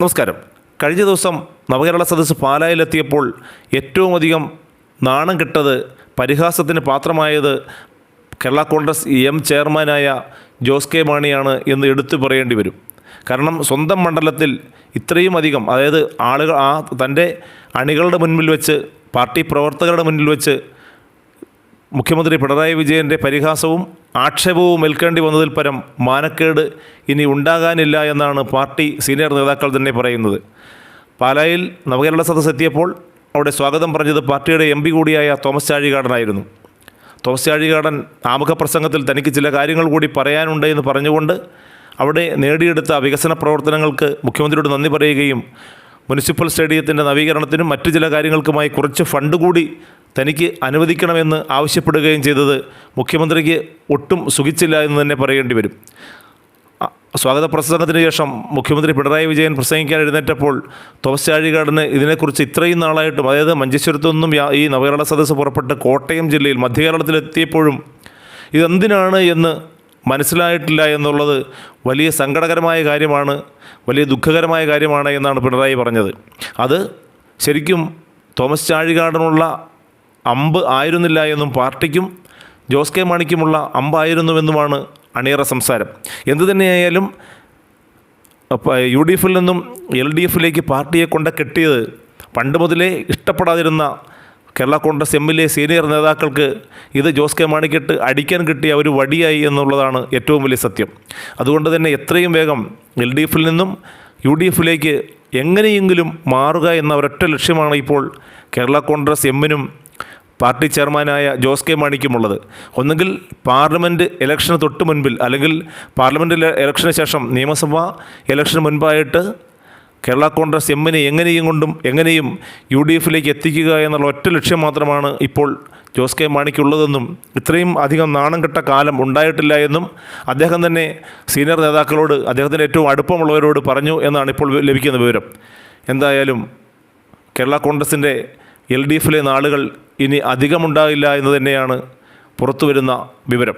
നമസ്കാരം. കഴിഞ്ഞ ദിവസം നവകേരള സദസ്സ് പാലായിലെത്തിയപ്പോൾ ഏറ്റവും അധികം നാണം കെട്ടത് പരിഹാസത്തിന് പാത്രമായത് കേരള കോൺഗ്രസ് എം ചെയർമാനായ ജോസ് കെ മാണിയാണ് എന്ന് എടുത്തു പറയേണ്ടി വരും. കാരണം സ്വന്തം മണ്ഡലത്തിൽ ഇത്രയും അധികം അതായത് ആളുകൾ ആ തന്റെ അണികളുടെ മുൻപിൽ വെച്ച് പാർട്ടി പ്രവർത്തകരുടെ മുന്നിൽ വെച്ച് മുഖ്യമന്ത്രി പിണറായി വിജയന്റെ പരിഹാസവും ആക്ഷേപവും ഏൽക്കേണ്ടി വന്നതിൽ പരം മാനക്കേട് ഇനി ഉണ്ടാകാനില്ല എന്നാണ് പാർട്ടി സീനിയർ നേതാക്കൾ തന്നെ പറയുന്നത്. പാലായിൽ നവകേരള സദസ് എത്തിയപ്പോൾ അവിടെ സ്വാഗതം പറഞ്ഞത് പാർട്ടിയുടെ എം പി കൂടിയായ തോമസ് ചാഴികാടനായിരുന്നു. തോമസ് ചാഴികാടൻ ആമുഖ പ്രസംഗത്തിൽ തനിക്ക് ചില കാര്യങ്ങൾ കൂടി പറയാനുണ്ട് എന്ന് പറഞ്ഞുകൊണ്ട് അവിടെ നേടിയെടുത്ത വികസന പ്രവർത്തനങ്ങൾക്ക് മുഖ്യമന്ത്രിയോട് നന്ദി പറയുകയും മുനിസിപ്പൽ സ്റ്റേഡിയത്തിന്റെ നവീകരണത്തിനും മറ്റു ചില കാര്യങ്ങൾക്കുമായി കുറച്ച് ഫണ്ട് കൂടി തനിക്ക് അനുവദിക്കണമെന്ന് ആവശ്യപ്പെടുകയും ചെയ്തത് മുഖ്യമന്ത്രിക്ക് ഒട്ടും സുഖിച്ചില്ല എന്ന് തന്നെ പറയേണ്ടി വരും. സ്വാഗത പ്രസംഗത്തിന് ശേഷം മുഖ്യമന്ത്രി പിണറായി വിജയൻ പ്രസംഗിക്കാൻ എഴുന്നേറ്റപ്പോൾ തോമസ് ചാഴികാടിന് ഇതിനെക്കുറിച്ച് ഇത്രയും നാളായിട്ടും അതായത് മഞ്ചേശ്വരത്തു നിന്നും ഈ നവകേരള സദസ്സ് പുറപ്പെട്ട് കോട്ടയം ജില്ലയിൽ മധ്യകേരളത്തിലെത്തിയപ്പോഴും ഇതെന്തിനാണ് എന്ന് മനസ്സിലായിട്ടില്ല എന്നുള്ളത് വലിയ സങ്കടകരമായ കാര്യമാണ് വലിയ ദുഃഖകരമായ കാര്യമാണ് എന്നാണ് പിണറായി പറഞ്ഞത്. അത് ശരിക്കും തോമസ് ചാഴികാടനുള്ള അമ്പ് ആയിരുന്നില്ല എന്നും പാർട്ടിക്കും ജോസ് കെ മാണിക്കുമുള്ള അമ്പായിരുന്നുവെന്നുമാണ് അണിയറ സംസാരം. എന്തു തന്നെയായാലും യു ഡി എഫിൽ നിന്നും എൽ ഡി എഫിലേക്ക് പാർട്ടിയെ കൊണ്ട് കെട്ടിയത് പണ്ട് മുതലേ ഇഷ്ടപ്പെടാതിരുന്ന കേരള കോൺഗ്രസ് എമ്മിലെ സീനിയർ നേതാക്കൾക്ക് ഇത് ജോസ് കെ മാണിക്കെട്ട് അടിക്കാൻ കിട്ടിയ ഒരു വടിയായി എന്നുള്ളതാണ് ഏറ്റവും വലിയ സത്യം. അതുകൊണ്ട് തന്നെ എത്രയും വേഗം എൽ ഡി എഫിൽ നിന്നും യു ഡി എഫിലേക്ക് എങ്ങനെയെങ്കിലും മാറുക എന്ന ഒരൊറ്റ ലക്ഷ്യമാണ് ഇപ്പോൾ കേരള കോൺഗ്രസ് എമ്മിനും പാർട്ടി ചെയർമാനായ ജോസ് കെ മാണിക്കുമുള്ളത് ഒന്നുകിൽ പാർലമെന്റ് ഇലക്ഷന് തൊട്ട് മുൻപിൽ അല്ലെങ്കിൽ പാർലമെന്റ് ഇല- ഇലക്ഷന് ശേഷം നിയമസഭാ ഇലക്ഷന് മുൻപായിട്ട് കേരള കോൺഗ്രസ് എമ്മിനെ എങ്ങനെയും കൊണ്ടും എങ്ങനെയും യു ഡി എഫിലേക്ക് എത്തിക്കുക എന്നുള്ള ഒറ്റ ലക്ഷ്യം മാത്രമാണ് ഇപ്പോൾ ജോസ് കെ മാണിക്കുള്ളതെന്നും ഇത്രയും അധികം നാണം കെട്ട കാലം ഉണ്ടായിട്ടില്ല എന്നും അദ്ദേഹം തന്നെ സീനിയർ നേതാക്കളോട് അദ്ദേഹത്തിന്റെ ഏറ്റവും അടുപ്പമുള്ളവരോട് പറഞ്ഞു എന്നാണ് ഇപ്പോൾ ലഭിക്കുന്ന വിവരം. എന്തായാലും കേരള കോൺഗ്രസിന്റെ എൽ ഡി എഫിലെ നാളുകൾ ഇനി അധികമുണ്ടാകില്ല എന്ന് തന്നെയാണ് പുറത്തു വരുന്ന വിവരം.